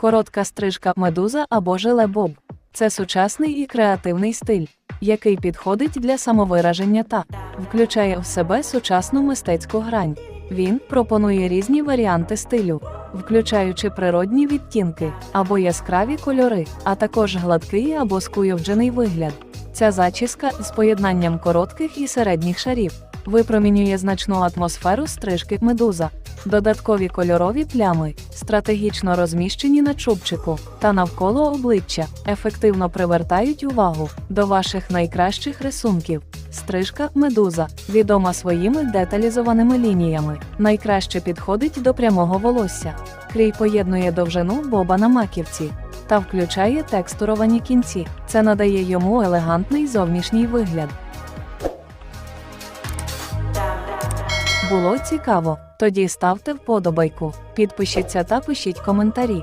Коротка стрижка медуза або жиле боб. Це сучасний і креативний стиль, який підходить для самовираження та включає в себе сучасну мистецьку грань. Він пропонує різні варіанти стилю, включаючи природні відтінки або яскраві кольори, а також гладкий або скуйовджений вигляд. Ця зачіска з поєднанням коротких і середніх шарів випромінює значну атмосферу стрижки медуза. Додаткові кольорові плями, стратегічно розміщені на чубчику та навколо обличчя, ефективно привертають увагу до ваших найкращих рисунків. Стрижка медуза відома своїми деталізованими лініями. Найкраще підходить до прямого волосся. Крій поєднує довжину боба на маківці та включає текстуровані кінці. Це надає йому елегантний зовнішній вигляд. Було цікаво? Тоді ставте вподобайку, підпишіться та пишіть коментарі.